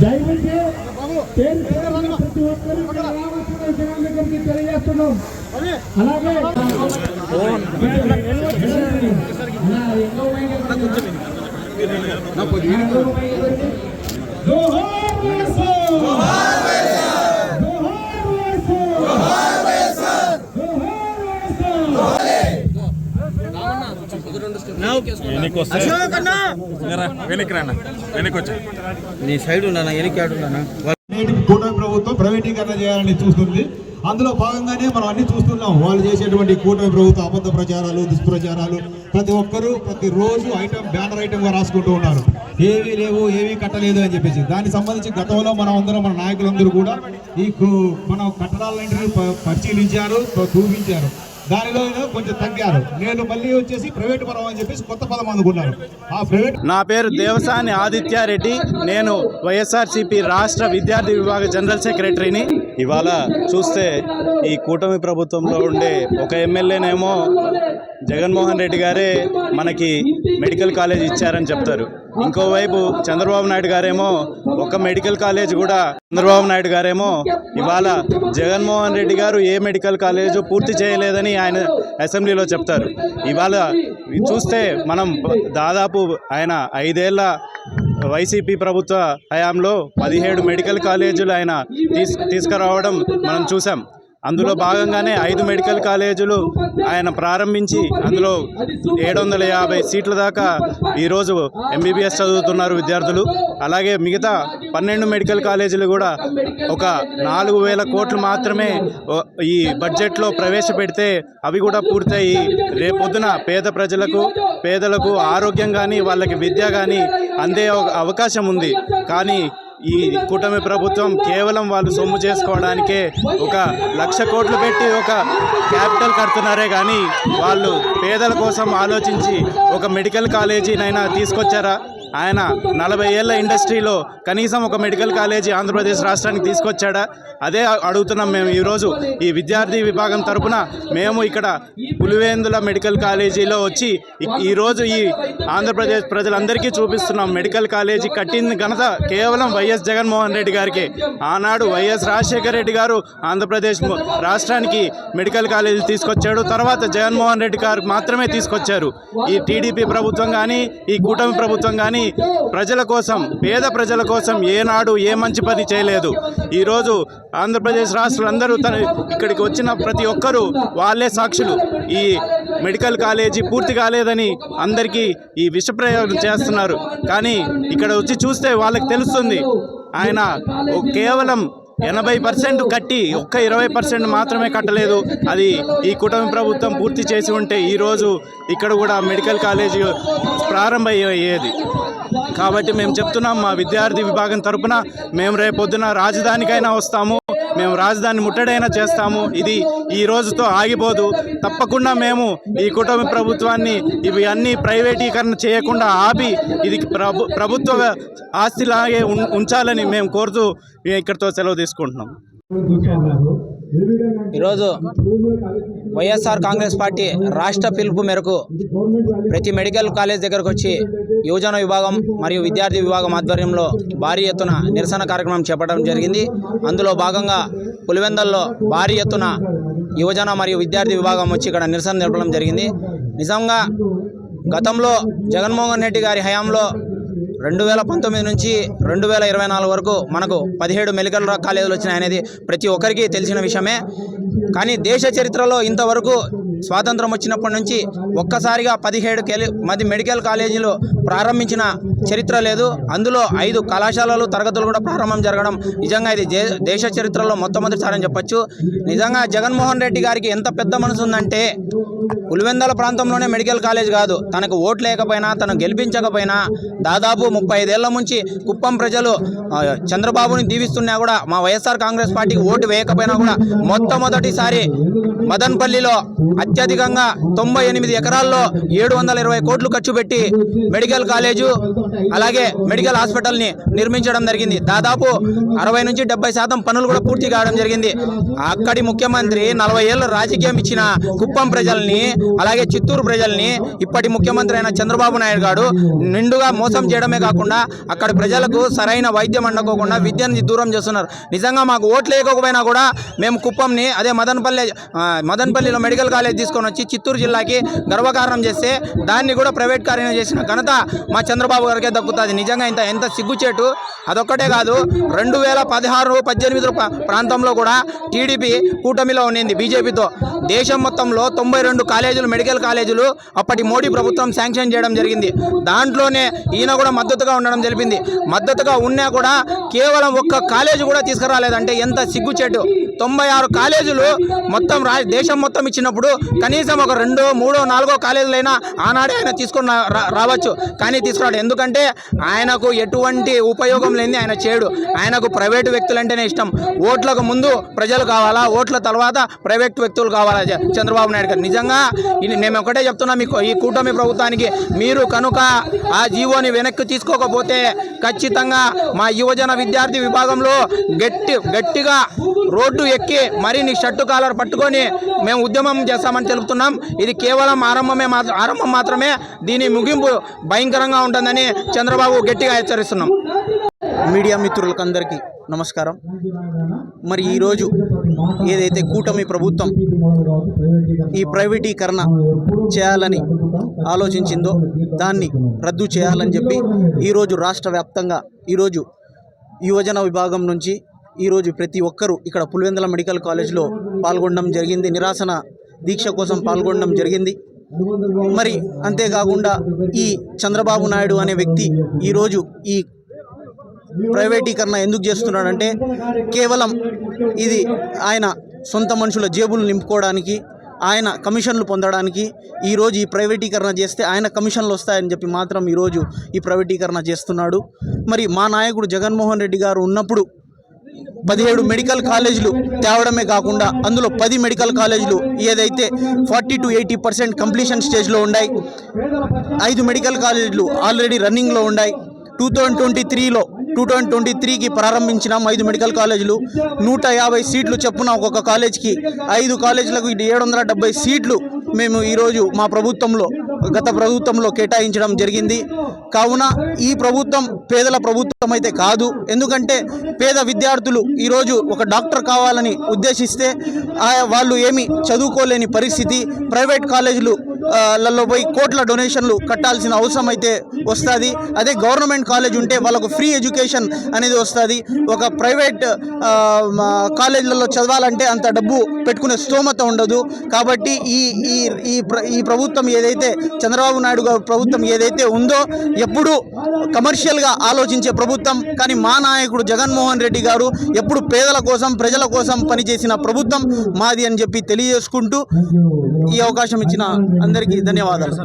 దయవుంటే ప్రతి ఒక్కరు రావాల్సిన జనం దగ్గరికి తెలియజేస్తున్నాం. అలాగే ఎన్నో వెనక్కి వస్తే రా, వెనక్కి రానా? వెనక్కి వచ్చా? నీ సైడ్ ఉన్నానా? వెనక్కి ఆడున్నానా నేటి కూటమి ప్రభుత్వం ప్రైవేటీకరణ చేయాలని చూస్తుంది. అందులో భాగంగానే మనం అన్ని చూస్తున్నాం. వాళ్ళు చేసేటువంటి కూటమి ప్రభుత్వ అబద్ధ ప్రచారాలు దుష్ప్రచారాలు. ప్రతి ఒక్కరూ ప్రతి రోజు ఐటమ్ బ్యానర్ ఐటమ్గా రాసుకుంటూ ఉన్నారు. ఏవి లేవు ఏవి కట్టలేదు అని చెప్పేసి. దానికి సంబంధించి గతంలో మనం అందరం మన నాయకులందరూ కూడా ఈ మన కట్టడాలన్నింటినీ ప- పరిశీలించారు చూపించారు. దానిలో కొంచెం తగ్గారు. నేను మళ్ళీ వచ్చేసి ప్రైవేట్ పరం అని చెప్పేసి కొత్త పదం అందుకున్నాను. ఆ ప్రైవేట్ నా పేరు దేవసాని ఆదిత్యారెడ్డి. నేను వైఎస్ఆర్సీపీ రాష్ట్ర విద్యార్థి విభాగ జనరల్ సెక్రటరీని. ఇవాళ చూస్తే ఈ కూటమి ప్రభుత్వంలో ఉండే ఒక ఎమ్మెల్యేనేమో జగన్మోహన్ రెడ్డి గారే మనకి మెడికల్ కాలేజ్ ఇచ్చారని చెప్తారు. ఇంకోవైపు చంద్రబాబు నాయుడు గారేమో ఒక మెడికల్ కాలేజ్ కూడా చంద్రబాబు నాయుడు గారేమో ఇవాళ జగన్మోహన్ రెడ్డి గారు ఏ మెడికల్ కాలేజ్ పూర్తి చేయలేదని ఆయన అసెంబ్లీలో చెప్తారు. ఇవాళ చూస్తే మనం దాదాపు ఆయన ఐదేళ్ళ వైసీపీ ప్రభుత్వ హయాంలో పదిహేడు మెడికల్ కాలేజీలు ఆయన తీసుకురావడం మనం చూసాం అందులో భాగంగానే ఐదు మెడికల్ కాలేజీలు ఆయన ప్రారంభించి అందులో ఏడు వందల యాభై సీట్ల దాకా ఈరోజు ఎంబీబీఎస్ చదువుతున్నారు విద్యార్థులు. అలాగే మిగతా పన్నెండు మెడికల్ కాలేజీలు కూడా ఒక నాలుగు వేల కోట్లు మాత్రమే ఈ బడ్జెట్లో ప్రవేశపెడితే అవి కూడా పూర్తయి. రేపొద్దున పేద ప్రజలకు పేదలకు ఆరోగ్యం కానీ వాళ్ళకి విద్య కానీ అందే అవకాశం ఉంది. కానీ ఈ కూటమి ప్రభుత్వం కేవలం వాళ్ళు సొమ్ము చేసుకోవడానికే ఒక లక్ష కోట్లు పెట్టి ఒక క్యాపిటల్ కడుతున్నారే కానీ వాళ్ళు పేదల కోసం ఆలోచించి ఒక మెడికల్ కాలేజీనైనా తీసుకొచ్చారా? ఆయన నలభై ఏళ్ళ ఇండస్ట్రీలో కనీసం ఒక మెడికల్ కాలేజీ ఆంధ్రప్రదేశ్ రాష్ట్రానికి తీసుకొచ్చాడా? అదే అడుగుతున్నాం మేము ఈరోజు. ఈ విద్యార్థి విభాగం తరపున మేము ఇక్కడ పులివేందుల మెడికల్ కాలేజీలో వచ్చి ఈరోజు ఈ ఆంధ్రప్రదేశ్ ప్రజలందరికీ చూపిస్తున్నాం. మెడికల్ కాలేజీ కట్టింది ఘనత కేవలం వైఎస్ జగన్మోహన్ రెడ్డి గారికి. ఆనాడు వైఎస్ రాజశేఖర రెడ్డి గారు ఆంధ్రప్రదేశ్ రాష్ట్రానికి మెడికల్ కాలేజీ తీసుకొచ్చాడు. తర్వాత జగన్మోహన్ రెడ్డి గారు మాత్రమే తీసుకొచ్చారు. ఈ టీడీపీ ప్రభుత్వం కానీ ఈ కూటమి ప్రభుత్వం కానీ ప్రజల కోసం పేద ప్రజల కోసం ఏనాడు ఏ మంచి పని చేయలేదు. ఈరోజు ఆంధ్రప్రదేశ్ రాష్ట్రులందరూ తన ఇక్కడికి వచ్చిన ప్రతి ఒక్కరూ వాళ్ళే సాక్షులు. ఈ మెడికల్ కాలేజీ పూర్తి కాలేదని అందరికీ ఈ విషప్రయోగం చేస్తున్నారు. కానీ ఇక్కడ వచ్చి చూస్తే వాళ్ళకి తెలుస్తుంది. ఆయన కేవలం ఎనభై పర్సెంట్ కట్టి ఒక్క ఇరవై పర్సెంట్ మాత్రమే కట్టలేదు. అది ఈ కుటుంబ ప్రభుత్వం పూర్తి చేసి ఉంటే ఈరోజు ఇక్కడ కూడా మెడికల్ కాలేజీ ప్రారంభమయ్యేది. కాబట్టి మేము చెప్తున్నాం మా విద్యార్థి విభాగం తరపున మేము రేపొద్దున రాజధానికైనా వస్తాము మేము రాజధాని ముట్టడైనా చేస్తాము. ఇది ఈ రోజుతో ఆగిపోదు. తప్పకుండా మేము ఈ కుటుంబ ప్రభుత్వాన్ని ఇవి అన్ని ప్రైవేటీకరణ చేయకుండా ఆపి ఇది ప్రభు ప్రభుత్వ ఆస్తిలాగే ఉం- ఉంచాలని మేము కోరుతూ మేము ఇక్కడితో సెలవు తీసుకుంటున్నాం. ఈరోజు వైఎస్ఆర్ కాంగ్రెస్ పార్టీ రాష్ట్ర పిలుపు మేరకు ప్రతి మెడికల్ కాలేజ్ దగ్గరకు వచ్చి యువజన విభాగం మరియు విద్యార్థి విభాగం ఆధ్వర్యంలో భారీ ఎత్తున నిరసన కార్యక్రమం చేపట్టడం జరిగింది. అందులో భాగంగా పులివెందల్లో భారీ ఎత్తున యువజన మరియు విద్యార్థి విభాగం వచ్చి ఇక్కడ నిరసన నిలపడం జరిగింది. నిజంగా గతంలో జగన్మోహన్ రెడ్డి గారి హయాంలో రెండు వేల పంతొమ్మిది నుంచి రెండు వేల ఇరవై నాలుగు వరకు మనకు పదిహేడు మెడికల్ కాలేజీలు వచ్చినాయి అనేది ప్రతి ఒక్కరికి తెలిసిన విషయమే. కానీ దేశ చరిత్రలో ఇంతవరకు స్వాతంత్రం వచ్చినప్పటి నుంచి ఒక్కసారిగా పదిహేడు మంది మెడికల్ కాలేజీలు ప్రారంభించిన చరిత్ర లేదు. అందులో ఐదు కళాశాలలు తరగతులు కూడా ప్రారంభం జరగడం నిజంగా ఇది దేశ చరిత్రలో మొట్టమొదటిసారి అని చెప్పొచ్చు. నిజంగా జగన్మోహన్ రెడ్డి గారికి ఎంత పెద్ద మనసు ఉందంటే ఉలివెందల ప్రాంతంలోనే మెడికల్ కాలేజ్ కాదు. తనకు ఓటు లేకపోయినా తను గెలిపించకపోయినా దాదాపు ముప్పై ఐదేళ్ళ నుంచి కుప్పం ప్రజలు చంద్రబాబుని దీవిస్తున్నా కూడా మా వైఎస్ఆర్ కాంగ్రెస్ పార్టీకి ఓటు వేయకపోయినా కూడా మొట్టమొదటిసారి మదన్పల్లిలో అత్యధికంగా తొంభై ఎనిమిది ఎకరాల్లో ఏడు వందల ఇరవై కోట్లు ఖర్చు పెట్టి మెడికల్ కాలేజు అలాగే మెడికల్ హాస్పిటల్ని నిర్మించడం జరిగింది. దాదాపు అరవై నుంచి డెబ్బై శాతం పనులు కూడా పూర్తి కావడం జరిగింది. అక్కడి ముఖ్యమంత్రి నలభై ఏళ్ళ రాజకీయం ఇచ్చిన కుప్పం ప్రజల్ని అలాగే చిత్తూరు ప్రజల్ని ఇప్పటి ముఖ్యమంత్రి అయిన చంద్రబాబు నాయుడు గారు నిండుగా మోసం చేయడమే కాకుండా అక్కడ ప్రజలకు సరైన వైద్యం అండకోకుండా విద్యను దూరం చేస్తున్నారు. నిజంగా మాకు ఓట్లు వేయకపోయినా కూడా మేము కుప్పంని అదే మదనపల్లి మదనపల్లిలో మెడికల్ కాలేజ్ తీసుకొని వచ్చి చిత్తూరు జిల్లాకి గర్వకారణం చేస్తే దాన్ని కూడా ప్రైవేట్ కార్యం చేసిన ఘనత మా చంద్రబాబు గారికే దక్కుతుంది. నిజంగా ఇంత ఎంత సిగ్గుచేటు అదొక్కటే కాదు రెండు వేల పదహారు పద్దెనిమిది ప్రాంతంలో కూడా టీడీపీ కూటమిలో ఉండింది బీజేపీతో. దేశం మొత్తంలో తొంభై రెండు కాలేజీలు మెడికల్ కాలేజీలు అప్పటి మోడీ ప్రభుత్వం శాంక్షన్ చేయడం జరిగింది. దాంట్లోనే ఈయన కూడా మద్దతుగా ఉండడం జరిపింది. మద్దతుగా ఉన్నా కూడా కేవలం ఒక్క కాలేజీ కూడా తీసుకురాలేదంటే ఎంత సిగ్గుచేటు. తొంభై ఆరు కాలేజీలు మొత్తం రా దేశం మొత్తం ఇచ్చినప్పుడు కనీసం ఒక రెండో మూడో నాలుగో కాలేజీలైనా ఆనాడే ఆయన తీసుకున్న రా- రావచ్చు. కానీ తీసుకురాడు. ఎందుకంటే ఆయనకు ఎటువంటి ఉపయోగం లేని ఆయన చేయడు ఆయనకు ప్రైవేటు వ్యక్తులు అంటేనే ఇష్టం. ఓట్లకు ముందు ప్రజలు కావాలా? ఓట్ల తర్వాత ప్రైవేట్ వ్యక్తులు కావాలా? చంద్రబాబు నాయుడు గారు. నిజంగా ఇది మేము ఒకటే చెప్తున్నా మీకు ఈ కూటమి ప్రభుత్వానికి మీరు కనుక ఆ జీవోని వెనక్కి తీసుకోకపోతే ఖచ్చితంగా మా యువజన విద్యార్థి విభాగంలో గట్టి గట్టిగా రోడ్డు ఎక్కి మరి నీ షర్టు కాలర్ పట్టుకొని మేము ఉద్యమం చేస్తామని తెలుపుతున్నాం. ఇది కేవలం ఆరంభమే మాత్ర ఆరంభం మాత్రమే. దీని ముగింపు భయంకరంగా ఉంటుందని చంద్రబాబు గట్టిగా హెచ్చరిస్తున్నాం. మీడియా మిత్రులకు అందరికీ నమస్కారం. మరి ఈరోజు ఏదైతే కూటమి ప్రభుత్వం ఈ ప్రైవేటీకరణ చేయాలని ఆలోచించిందో దాన్ని రద్దు చేయాలని చెప్పి ఈరోజు రాష్ట్ర వ్యాప్తంగా ఈరోజు యువజన విభాగం నుంచి ఈరోజు ప్రతి ఒక్కరూ ఇక్కడ పులివెందుల మెడికల్ కాలేజ్లో పాల్గొనడం జరిగింది. నిరాసన దీక్ష కోసం పాల్గొనడం జరిగింది. మరి అంతేకాకుండా ఈ చంద్రబాబు నాయుడు అనే వ్యక్తి ఈరోజు ఈ ప్రైవేటీకరణ ఎందుకు చేస్తున్నాడంటే కేవలం ఇది ఆయన సొంత మనుషుల జేబులు నింపుకోవడానికి ఆయన కమిషన్లు పొందడానికి ఈరోజు ఈ ప్రైవేటీకరణ చేస్తే ఆయన కమిషన్లు వస్తాయని చెప్పి మాత్రం ఈరోజు ఈ ప్రైవేటీకరణ చేస్తున్నాడు. మరి మా నాయకుడు జగన్మోహన్ రెడ్డి గారు ఉన్నప్పుడు పదిహేడు మెడికల్ కాలేజీలు తేవడమే కాకుండా అందులో పది మెడికల్ కాలేజీలు ఏదైతే forty to eighty percent completion స్టేజ్లో ఉన్నాయి ఐదు మెడికల్ కాలేజీలు ఆల్రెడీ రన్నింగ్లో ఉన్నాయి టూ థౌజండ్ ట్వంటీ త్రీలో టూ థౌజండ్ ట్వంటీ త్రీకి ప్రారంభించినాం ఐదు మెడికల్ కాలేజీలు నూట యాభై సీట్లు చెప్పున ఒక్కొక్క కాలేజ్కి ఐదు కాలేజీలకు ఏడు వందల డెబ్బై సీట్లు మేము ఈరోజు మా ప్రభుత్వంలో గత ప్రభుత్వంలో కేటాయించడం జరిగింది. కావున ఈ ప్రభుత్వం పేదల ప్రభుత్వం అయితే కాదు. ఎందుకంటే పేద విద్యార్థులు ఈరోజు ఒక డాక్టర్ కావాలని ఉద్దేశిస్తే వాళ్ళు ఏమి చదువుకోలేని పరిస్థితి. ప్రైవేట్ కాలేజీలు లలో పోయి కోట్ల డొనేషన్లు కట్టాల్సిన అవసరం అయితే వస్తుంది. అదే గవర్నమెంట్ కాలేజ్ ఉంటే వాళ్ళకు ఫ్రీ ఎడ్యుకేషన్ అనేది వస్తుంది. ఒక ప్రైవేట్ కాలేజీలలో చదవాలంటే అంత డబ్బు పెట్టుకునే స్తోమత ఉండదు. కాబట్టి ఈ ఈ ఈ ప్రభుత్వం ఏదైతే చంద్రబాబు నాయుడు గారు ప్రభుత్వం ఏదైతే ఉందో ఎప్పుడు కమర్షియల్గా ఆలోచించే ప్రభుత్వం. కానీ మా నాయకుడు జగన్మోహన్ రెడ్డి గారు ఎప్పుడు పేదల కోసం ప్రజల కోసం పనిచేసిన ప్రభుత్వం మాది అని చెప్పి తెలియజేసుకుంటూ ఈ అవకాశం ఇచ్చిన అందరికీ ధన్యవాదాలు.